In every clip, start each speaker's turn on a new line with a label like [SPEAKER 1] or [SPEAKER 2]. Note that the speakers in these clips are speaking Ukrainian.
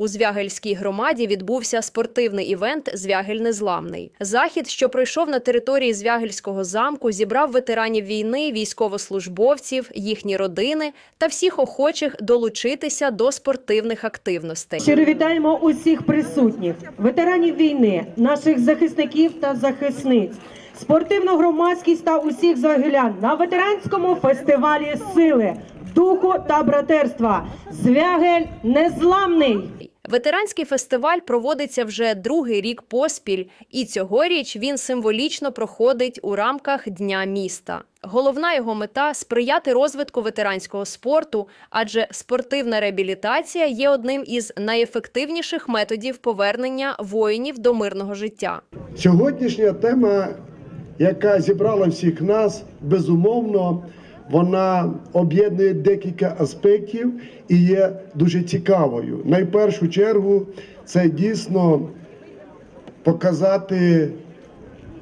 [SPEAKER 1] У Звягельській громаді відбувся спортивний івент Звягель Незламний. Захід, що пройшов на території Звягельського замку, зібрав ветеранів війни, військовослужбовців, їхні родини та всіх охочих долучитися до спортивних активностей.
[SPEAKER 2] Щиро вітаємо усіх присутніх, ветеранів війни, наших захисників та захисниць, спортивну громадськість та усіх звагелян на ветеранському фестивалі сили, духу та братерства. Звягель незламний.
[SPEAKER 1] Ветеранський фестиваль проводиться вже другий рік поспіль, і цьогоріч він символічно проходить у рамках Дня міста. Головна його мета сприяти розвитку ветеранського спорту, адже спортивна реабілітація є одним із найефективніших методів повернення воїнів до мирного життя.
[SPEAKER 3] Сьогоднішня тема, яка зібрала всіх нас, безумовно, вона об'єднує декілька аспектів і є дуже цікавою. Найпершу чергу це дійсно показати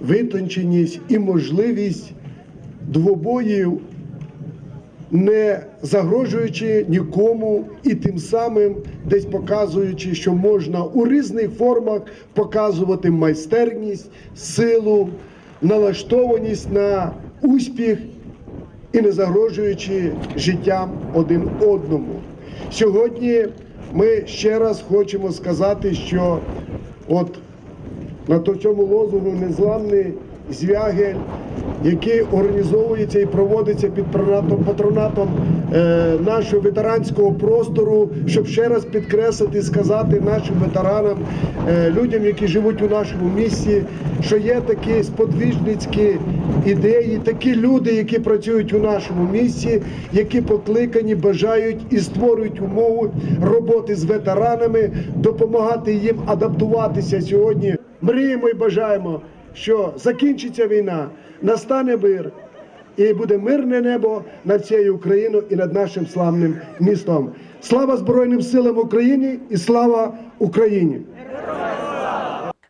[SPEAKER 3] витонченість і можливість двобоїв, не загрожуючи нікому і тим самим десь показуючи, що можна у різних формах показувати майстерність, силу, налаштованість на успіх і не загрожуючи життям один одному. Сьогодні ми ще раз хочемо сказати, що от на цьому лозунгу незламний звягель, який організовується і проводиться під патронатом, е, нашого ветеранського простору, щоб ще раз підкреслити, сказати нашим ветеранам, е, людям, які живуть у нашому місті, що є такі сподвіжницькі ідеї, такі люди, які працюють у нашому місті, які покликані, бажають і створюють умови роботи з ветеранами, допомагати їм адаптуватися сьогодні. Мріємо і бажаємо, що закінчиться війна, настане мир. І буде мирне небо над цією Україною і над нашим славним містом. Слава Збройним силам України і слава Україні!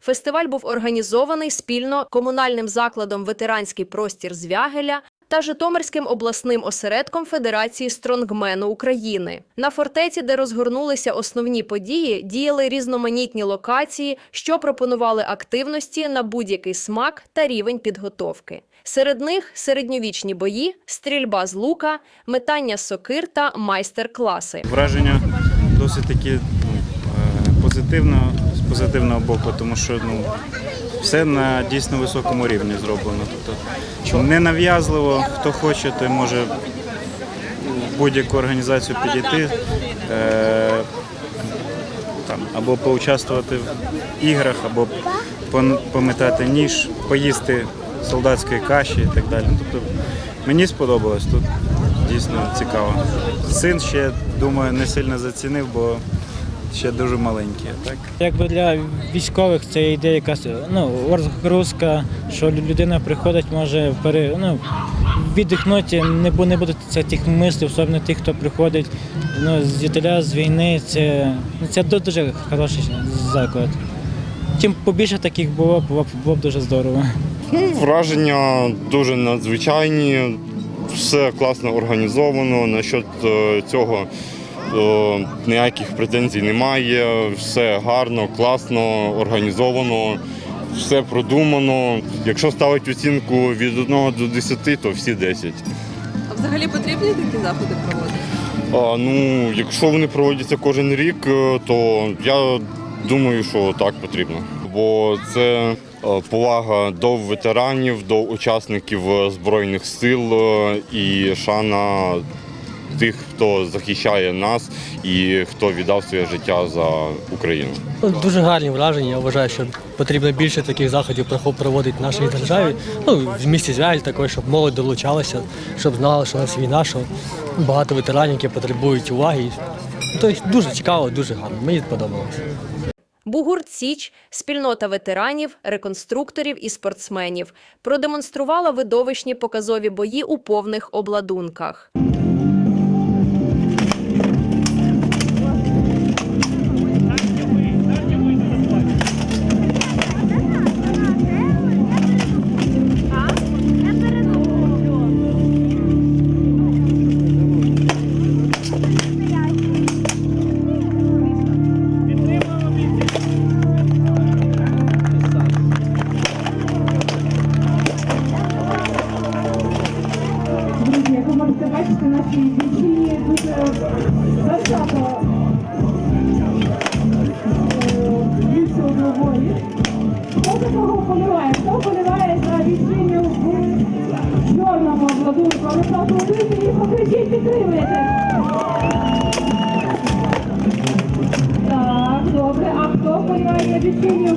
[SPEAKER 1] Фестиваль був організований спільно комунальним закладом Ветеранський простір Звягеля та Житомирським обласним осередком Федерації стронгмену України. На фортеці, де розгорнулися основні події, діяли різноманітні локації, що пропонували активності на будь-який смак та рівень підготовки. Серед них середньовічні бої, стрільба з лука, метання сокир та майстер-класи.
[SPEAKER 4] Враження досить таки ну, е, позитивно, позитивного боку, тому що ну, все на дійсно високому рівні зроблено. Тобто не нав'язливо, хто хоче, той може в будь-яку організацію підійти. Е, там, або поучаствувати в іграх, або пометати ніж, поїсти солдатської каші і так далі. Тобто мені сподобалось тут дійсно цікаво. Син ще, думаю, не сильно зацінив, бо ще дуже маленький. а Так?
[SPEAKER 5] Якби для військових це йде якась ну, розгрузка, що людина приходить, може пере, ну, віддихнути, не, не буде це тих мислів, особливо тих, хто приходить ну, з вітеля, з війни. Це, ну, це дуже хороший заклад. Чим побільше таких було, було б, було б дуже здорово.
[SPEAKER 6] Ну, враження дуже надзвичайні, все класно організовано. Насчет е, цього е, ніяких претензій немає. Все гарно, класно, організовано, все продумано. Якщо ставити оцінку від 1 до 10, то всі 10.
[SPEAKER 7] А взагалі потрібні такі заходи проводити?
[SPEAKER 6] А, ну, якщо вони проводяться кожен рік, е, то я думаю, що так потрібно. Бо це е, повага до ветеранів, до учасників Збройних сил і шана тих, хто захищає нас і хто віддав своє життя за Україну.
[SPEAKER 8] Ну, Дуже гарні враження. Я вважаю, що потрібно більше таких заходів проводити в нашій державі. Ну, в місті Звяль також, щоб молодь долучалася, щоб знала, що у нас війна, що багато ветеранів, які потребують уваги. Ну, Тобто дуже цікаво, дуже гарно. Мені сподобалося.
[SPEAKER 1] Бугурт Січ, спільнота ветеранів, реконструкторів і спортсменів, продемонструвала видовищні показові бої у повних обладунках.
[SPEAKER 9] Добре, а хто приймає дитині?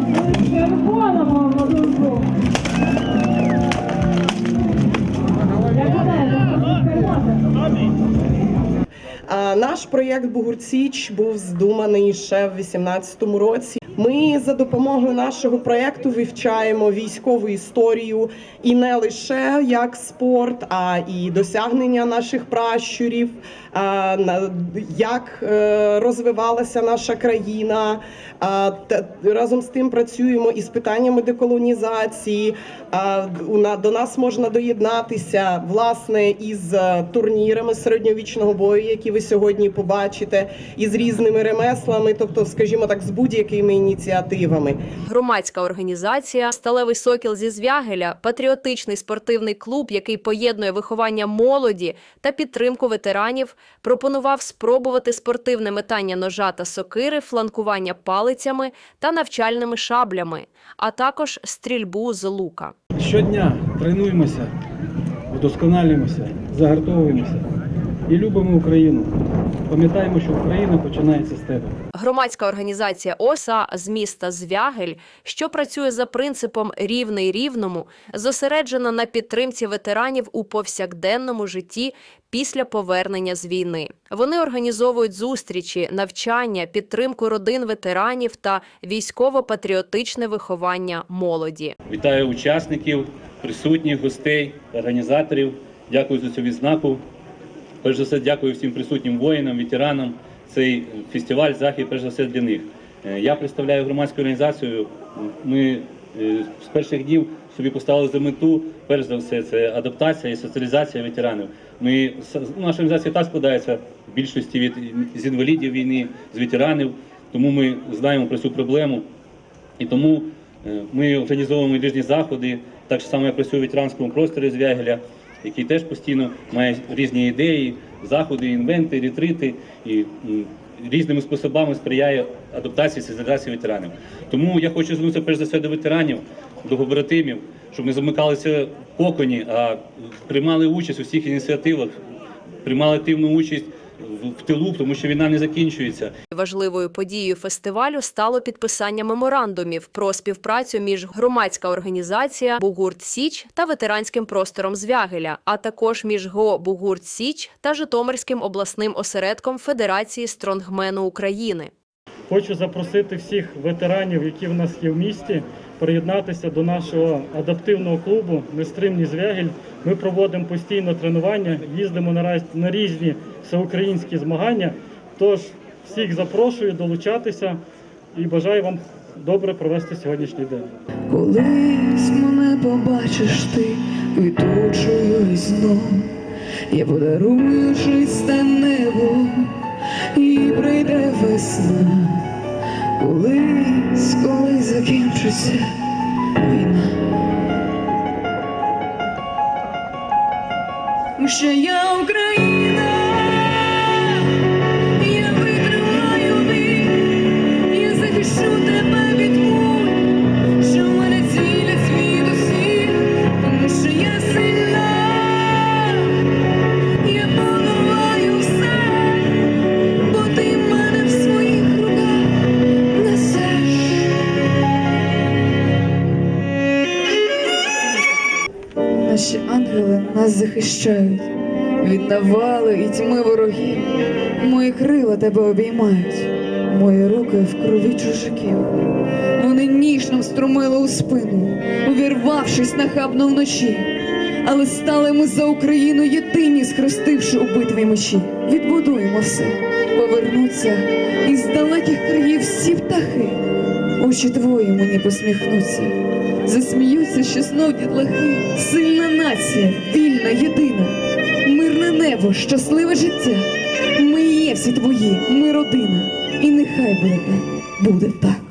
[SPEAKER 9] Наш проєкт Бугурціч був здуманий ще в 2018 році. Ми за допомогою нашого проєкту вивчаємо військову історію і не лише як спорт, а і досягнення наших пращурів, як е, розвивалася наша країна. Разом з тим працюємо із питаннями деколонізації. До нас можна доєднатися власне із е, турнірами середньовічного бою, які ви сьогодні побачите, із різними ремеслами, тобто, скажімо так, з будь-якими ініціативами.
[SPEAKER 1] Громадська організація Сталевий сокіл зі Звягеля патріотичний спортивний клуб, який поєднує виховання молоді та підтримку ветеранів, пропонував спробувати спортивне метання ножа та сокири, фланкування палицями та навчальними шаблями, а також стрільбу з лука.
[SPEAKER 10] Щодня тренуємося, вдосконалюємося, загартовуємося і любимо Україну. Пам'ятаємо, що Україна починається з тебе.
[SPEAKER 1] Громадська організація ОСА з міста Звягель, що працює за принципом рівний рівному, зосереджена на підтримці ветеранів у повсякденному житті після повернення з війни. Вони організовують зустрічі, навчання, підтримку родин ветеранів та військово-патріотичне виховання молоді.
[SPEAKER 11] Вітаю учасників, присутніх, гостей, організаторів. Дякую за цю відзнаку. Перш за все, дякую всім присутнім воїнам, ветеранам. Цей фестиваль, захід, перш за все, для них. Е, Я представляю громадську організацію. Ми е, з перших днів собі поставили за мету, перш за все, це адаптація і соціалізація ветеранів. Ми наша організація так складається в більшості від з інвалідів війни, з ветеранів. Тому ми знаємо про цю проблему. І тому е, ми організовуємо різні заходи. Так само я працюю в ветеранському просторі Звягеля, який теж постійно має різні ідеї, заходи, інвенти, ретрити і різними способами сприяє адаптації соціалізації ветеранів. Тому я хочу звернутися перш за все до ветеранів, до побратимів, щоб не замикалися в коконі, а приймали участь у всіх ініціативах, приймали активну участь в- тилу, тому що війна не закінчується.
[SPEAKER 1] Важливою подією фестивалю стало підписання меморандумів про співпрацю між громадська організація Бугурт Січ та ветеранським простором Звягеля, а також між ГО Бугурт Січ та Житомирським обласним осередком Федерації стронгмену України.
[SPEAKER 10] Хочу запросити всіх ветеранів, які в нас є в місті, приєднатися до нашого адаптивного клубу Нестримні Звягель. Ми проводимо постійно тренування, їздимо на раз- на різні всеукраїнські змагання. Тож всіх запрошую долучатися і бажаю вам добре провести сьогоднішній день.
[SPEAKER 12] Колись мене побачиш ти квітучою знов, я подарую чисте небо і прийде весна. Колись, коли закінчиться війна. Ще я Україна, захищають від навали і тьми ворогів. Мої крила тебе обіймають, мої руки в крові чужаків. Вони ніжно встромили у спину, увірвавшись нахабно вночі. Але стали ми за Україну єдині, схрестивши у битві мечі. Відбудуємо все, повернуться із далеких країв всі птахи. Очі твої мені посміхнуться, засміються, що знов дітлахи. Сильна нація, вільна, єдина, мирне небо, щасливе життя. Ми є всі твої, ми родина, і нехай буде буде так.